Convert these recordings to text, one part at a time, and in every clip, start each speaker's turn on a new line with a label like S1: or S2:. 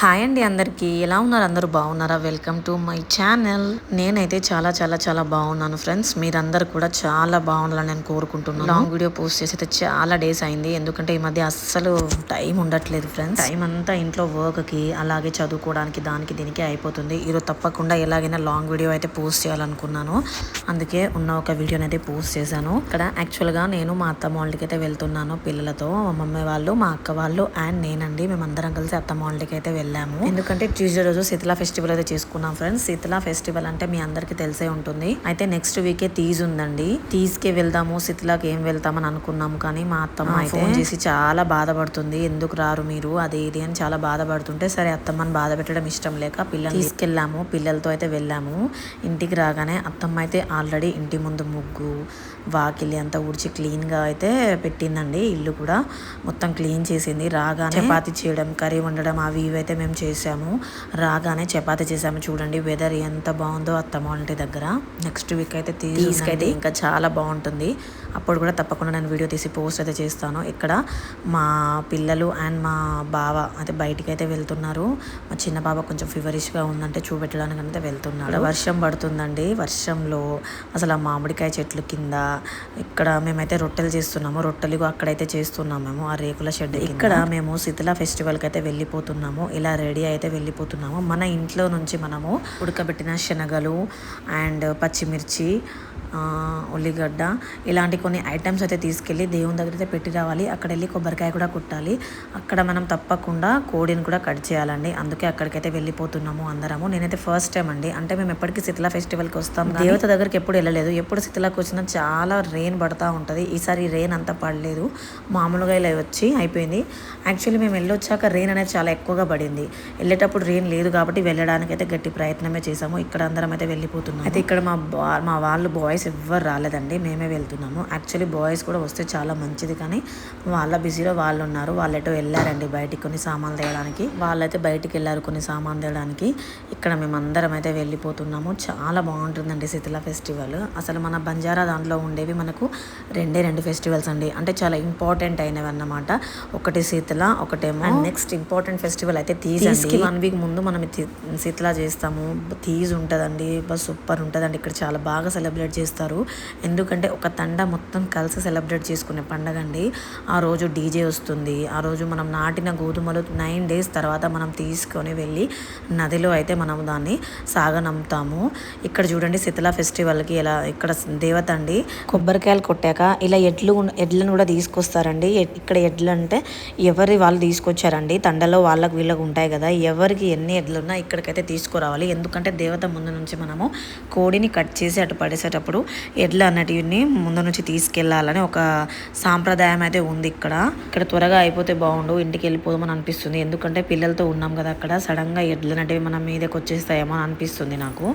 S1: Hi అండి అందరికీ. ఎలా ఉన్నారు? అందరూ బాగున్నారా? వెల్కమ్ టు మై ఛానల్ నేనైతే చాలా చాలా చాలా బాగున్నాను ఫ్రెండ్స్. మీరందరూ కూడా చాలా బాగుండాలని నేను కోరుకుంటున్నాను. లాంగ్ వీడియో పోస్ట్ చేసి అయితే చాలా డేస్ అయింది. ఎందుకంటే ఈ మధ్య అస్సలు టైం ఉండట్లేదు ఫ్రెండ్స్. టైం అంతా ఇంట్లో వర్క్కి అలాగే చదువుకోవడానికి దానికి దీనికి అయిపోతుంది. ఈరోజు తప్పకుండా ఎలాగైనా లాంగ్ వీడియో అయితే పోస్ట్ చేయాలనుకున్నాను. అందుకే ఉన్న ఒక వీడియోని అయితే పోస్ట్ చేశాను. ఇక్కడ యాక్చువల్గా నేను మా అత్తమ్మ వాళ్ళకి అయితే వెళ్తున్నాను పిల్లలతో. మా మమ్మీ వాళ్ళు మా అక్క వాళ్ళు అండ్ నేనండి. మేమందరం కలిసి అత్తమ్మ వాళ్ళకి అయితే వెళ్ళాము. ఎందుకంటే ట్యూస్డే రోజు శీతలా ఫెస్టివల్ అయితే చేసుకున్నాం ఫ్రెండ్స్. శీతలా ఫెస్టివల్ అంటే మీ అందరికి తెలిసే ఉంటుంది. అయితే నెక్స్ట్ వీకే తీజ్ ఉందండి. తీజ్కి వెళ్దాము శీతలాకి ఏం వెళ్తామని అనుకున్నాం కానీ మా అత్తమ్మ అయితే ఫోన్ చేసి చాలా బాధపడుతుంది. ఎందుకు రారు మీరు? అది ఇది అని చాలా బాధపడుతుంటే సరే అత్తమ్మని బాధ పెట్టడం ఇష్టం లేక పిల్లల్ని తీసుకెళ్ళాము. పిల్లలతో అయితే వెళ్ళాము. ఇంటికి రాగానే అత్తమ్మ అయితే ఆల్రెడీ ఇంటి ముందు ముగ్గు వాకిలి అంతా ఊడ్చి క్లీన్గా అయితే పెట్టిందండి. ఇల్లు కూడా మొత్తం క్లీన్ చేసింది. రాగానే చపాతి చేయడం కర్రీ వండడం అవి ఇవి అయితే మేము చేసాము రాగానే చపాతి చేసాము చూడండి వెదర్ ఎంత బాగుందో అత్తమ్మ వాళ్ళ దగ్గర. నెక్స్ట్ వీక్ అయితే తీసుకైతే ఇంకా చాలా బాగుంటుంది. అప్పుడు కూడా తప్పకుండా నేను వీడియో తీసి పోస్ట్ అయితే చేస్తాను. ఇక్కడ మా పిల్లలు అండ్ మా బావ అయితే బయటికి అయితే వెళ్తున్నారు. మా చిన్న బావ కొంచెం ఫీవరిష్గా ఉందంటే చూపెట్టడానికి అయితే వెళ్తున్నాడు. వర్షం పడుతుందండి. వర్షంలో అసలు ఆ మామిడికాయ చెట్లు కింద ఇక్కడ మేమైతే రొట్టెలు చేస్తున్నాము. రొట్టెలు అక్కడైతే చేస్తున్నాము మేము. ఆ రేకుల షెడ్ ఇక్కడ మేము శీతల ఫెస్టివల్కి అయితే వెళ్ళిపోతున్నాము. ఇలా రెడీ అయితే వెళ్ళిపోతున్నాము. మన ఇంట్లో నుంచి మనము ఉడకబెట్టిన శనగలు అండ్ పచ్చిమిర్చి ఉల్లిగడ్డ ఇలాంటి కొన్ని ఐటమ్స్ అయితే తీసుకెళ్ళి దేవుని దగ్గర అయితే పెట్టి రావాలి. అక్కడ వెళ్ళి కొబ్బరికాయ కూడా కుట్టాలి. అక్కడ మనం తప్పకుండా కోడిని కూడా కట్ చేయాలండి. అందుకే అక్కడికైతే వెళ్ళిపోతున్నాము అందరము. నేనైతే ఫస్ట్ టైం అండి. అంటే మేము ఎప్పటికీ శీతల ఫెస్టివల్కి వస్తాం దేవత దగ్గరికి ఎప్పుడు వెళ్ళలేదు. ఎప్పుడు శీతలకు వచ్చినా చాలా రెయిన్ పడతా ఉంటుంది. ఈసారి రెయిన్ అంతా పడలేదు. మామూలుగా ఇలా వచ్చి అయిపోయింది. యాక్చువల్లీ మేము వెళ్ళొచ్చాక రెయిన్ అనేది చాలా ఎక్కువగా పడింది. వెళ్ళేటప్పుడు రెయిన్ లేదు కాబట్టి వెళ్ళడానికి అయితే గట్టి ప్రయత్నమే చేసాము ఇక్కడ అందరం అయితే వెళ్ళిపోతున్నాము. అయితే ఇక్కడ మా బా మా వాళ్ళు బాయ్స్ ఎవ్వరు రాలేదండి. మేమే వెళ్తున్నాము. యాక్చువల్లీ బాయ్స్ కూడా వస్తే చాలా మంచిది కానీ వాళ్ళ బిజీలో వాళ్ళు ఉన్నారు. వాళ్ళు ఎటో వెళ్ళారండి బయటికి కొన్ని సామాన్లు తేయడానికి వాళ్ళైతే బయటికి వెళ్ళారు కొన్ని సామాన్లు తేయడానికి ఇక్కడ మేము అందరం అయితే వెళ్ళిపోతున్నాము. చాలా బాగుంటుందండి శీతల ఫెస్టివల్. అసలు మన బంజారా దాంట్లో ఉండేవి మనకు రెండే రెండు ఫెస్టివల్స్ అండి. అంటే చాలా ఇంపార్టెంట్ అయినవి అన్నమాట ఒకటి శీతల ఒకటేమో నెక్స్ట్ ఇంపార్టెంట్ ఫెస్టివల్ అయితే తీజ్ అండి వన్ వీక్ ముందు మనం శీతలా చేస్తాము. తీజ్ ఉంటుందండి. బస్ సూపర్ ఉంటుందండి. ఇక్కడ చాలా బాగా సెలబ్రేట్ చేస్తారు. ఎందుకంటే ఒక తండ మొత్తం కలిసి సెలబ్రేట్ చేసుకునే పండగ అండి. ఆ రోజు డీజే వస్తుంది. ఆ రోజు మనం నాటిన గోధుమలు నైన్ డేస్ తర్వాత మనం తీసుకొని వెళ్ళి నదిలో అయితే మనం దాన్ని సాగనంపుతాము ఇక్కడ చూడండి శీతల ఫెస్టివల్కి ఇలా ఇక్కడ దేవత అండి. కొబ్బరికాయలు కొట్టాక ఇలా ఎడ్లు ఎడ్లను కూడా తీసుకొస్తారండి. ఇక్కడ ఎడ్లు అంటే ఎవరి వాళ్ళు తీసుకొచ్చారండి? తండలో వాళ్ళకి వీళ్ళకి ఉంటాయి కదా ఎవరికి ఎన్ని ఎడ్లున్నా ఇక్కడికైతే తీసుకురావాలి. ఎందుకంటే దేవత ముందు నుంచి మనము కోడిని కట్ చేసి అటు పడేసేటప్పుడు ఎడ్లు అన్నటివి ముందు నుంచి తీసుకెళ్ళాలని ఒక సాంప్రదాయం అయితే ఉంది ఇక్కడ. ఇక్కడ త్వరగా అయిపోతే బాగుండు ఇంటికి వెళ్ళిపోదామని అనిపిస్తుంది. ఎందుకంటే పిల్లలతో ఉన్నాం కదా అక్కడ సడన్గా ఎడ్లు అనేటివి మన మీదకి వచ్చేస్తాయేమో అని అనిపిస్తుంది నాకు.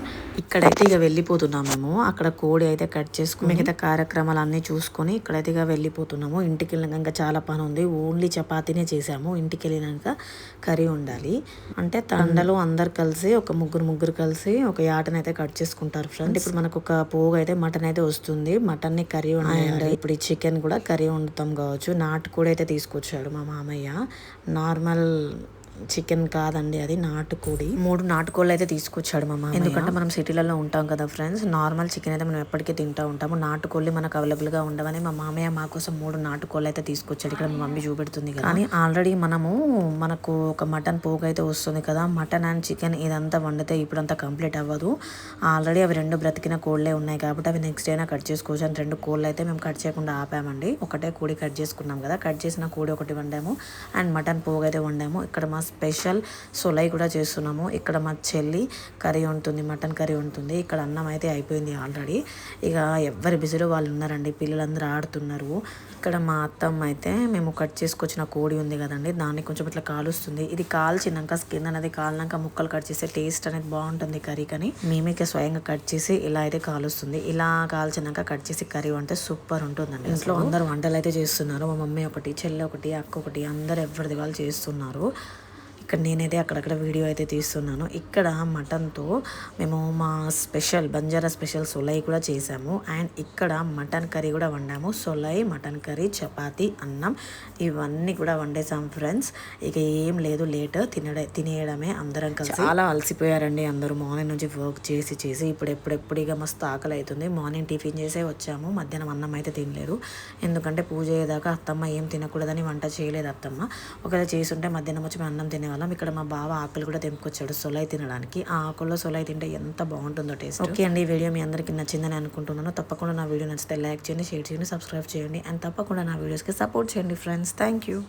S1: ఇక్కడైతే ఇక వెళ్ళిపోతున్నాం మేము. అక్కడ కోడి అయితే కట్ చేసుకుని మిగతా కార్యక్రమాలు అన్ని చూసుకొని ఇక్కడైతే ఇక వెళ్ళిపోతున్నాము. ఇంటికి వెళ్ళినాక ఇంకా చాలా పని ఉంది. ఓన్లీ చపాతీనే చేసాము ఇంటికి వెళ్ళినాక కర్రీ ఉండాలి. అంటే తండలో అందరు కలిసి ఒక ముగ్గురు ముగ్గురు కలిసి ఒక యాటని అయితే కట్ చేసుకుంటారు ఫ్రెండ్ ఇప్పుడు మనకు ఒక పోగు అయితే మటన్ అయితే వస్తుంది మటన్ని కర్రీ అండ్ ఇప్పుడు ఈ చికెన్ కూడా కర్రీ వండుతాం కావచ్చు. నాటుకోడి అయితే తీసుకొచ్చాడు మా మామయ్య. నార్మల్ చికెన్ కాదండి అది నాటుకోడి. మూడు నాటుకోళ్ళు అయితే తీసుకొచ్చాడు మా ఎందుకంటే మనం సిటీలలో ఉంటాం కదా ఫ్రెండ్స్ నార్మల్ చికెన్ అయితే మనం ఎప్పటికీ తింటూ ఉంటాము. నాటుకోళ్ళు మనకు అవైలబుల్గా ఉండవని మా మామయ్య మా కోసం మూడు నాటుకోళ్ళు అయితే తీసుకొచ్చాడు. ఇక్కడ మా మమ్మీ చూపెడుతుంది కదా. కానీ ఆల్రెడీ మనము మనకు ఒక మటన్ పోగు అయితే వస్తుంది కదా మటన్ అండ్ చికెన్ ఇదంతా వండితే ఇప్పుడంతా కంప్లీట్ అవ్వదు. ఆల్రెడీ అవి రెండు బ్రతికిన కోళ్ళే ఉన్నాయి కాబట్టి అవి నెక్స్ట్ అయినా కట్ చేసుకోవచ్చు. అని రెండు కోళ్ళు అయితే మేము కట్ చేయకుండా ఆపామండి. ఒకటే కోడి కట్ చేసుకున్నాం కదా కట్ చేసిన కోడి ఒకటి వండాము. అండ్ మటన్ పోగు అయితే వండాము. ఇక్కడ మా స్పెషల్ సొలై కూడా చేస్తున్నాము. ఇక్కడ మా చెల్లి కర్రీ ఉంటుంది మటన్ కర్రీ ఉంటుంది ఇక్కడ అన్నం అయితే అయిపోయింది ఆల్రెడీ. ఇక ఎవరి బిజీలో వాళ్ళు ఉన్నారండి పిల్లలందరూ ఆడుతున్నారు. ఇక్కడ మా అత్తమ్మ అయితే మేము కట్ చేసుకొచ్చిన కోడి ఉంది కదండి దాన్ని కొంచెం ఇట్లా కాలుస్తుంది. ఇది కాల్చినాక స్కిన్ అనేది కాలినాక ముక్కలు కట్ చేస్తే టేస్ట్ అనేది బాగుంటుంది కర్రీ కానీ. మేమే ఇక స్వయంగా కట్ చేసి ఇలా అయితే కాలుస్తుంది. ఇలా కాల్చినాక కట్ చేసి కర్రీ వంటే సూపర్ ఉంటుందండి ఇంట్లో అందరు వంటలు అయితే చేస్తున్నారు. మా మమ్మీ ఒకటి చెల్లి ఒకటి అక్క ఒకటి అందరు ఎవరిది వాళ్ళు చేస్తున్నారు. ఇక్కడ నేనైతే అక్కడక్కడ వీడియో అయితే తీస్తున్నాను. ఇక్కడ మటన్తో మేము మా స్పెషల్ బంజారా స్పెషల్ సొలై కూడా చేసాము. అండ్ ఇక్కడ మటన్ కర్రీ కూడా వండాము. సొలై మటన్ కర్రీ చపాతి అన్నం ఇవన్నీ కూడా వండేసాం ఫ్రెండ్స్. ఇక ఏం లేదు లేట్ తినడే తినేయడమే అందరం కలిసి. చాలా అలసిపోయారండి అందరూ. మార్నింగ్ నుంచి వర్క్ చేసి చేసి ఇప్పుడు ఎప్పుడెప్పుడు ఇక మస్తు ఆకలి అవుతుంది మార్నింగ్ టిఫిన్ చేసే వచ్చాము. మధ్యాహ్నం అన్నం అయితే తినలేదు. ఎందుకంటే పూజ అయ్యేదాకా అత్తమ్మ ఏం తినకూడదని వంట చేయలేదు అత్తమ్మ. ఒకవేళ చేసుంటే మధ్యాహ్నం వచ్చి మేము అన్నం తినేవాళ్ళం ఇక్కడ మా బావ ఆకులు కూడా తెంపుకొచ్చాడు సొలై తినడానికి. ఆ ఆకుల్లో సొలై తింటే ఎంత బాగుంటుందో టేస్ట్. ఓకే అండి ఈ వీడియో మీ అందరికీ నచ్చిందని అనుకుంటున్నాను. తప్పకుండా నా వీడియో నచ్చితే లైక్ చేయండి షేర్ చేయండి సబ్స్క్రైబ్ చేయండి. అండ్ తప్పకుండా నా వీడియోస్కి సపోర్ట్ చేయండి ఫ్రెండ్స్. Thank you.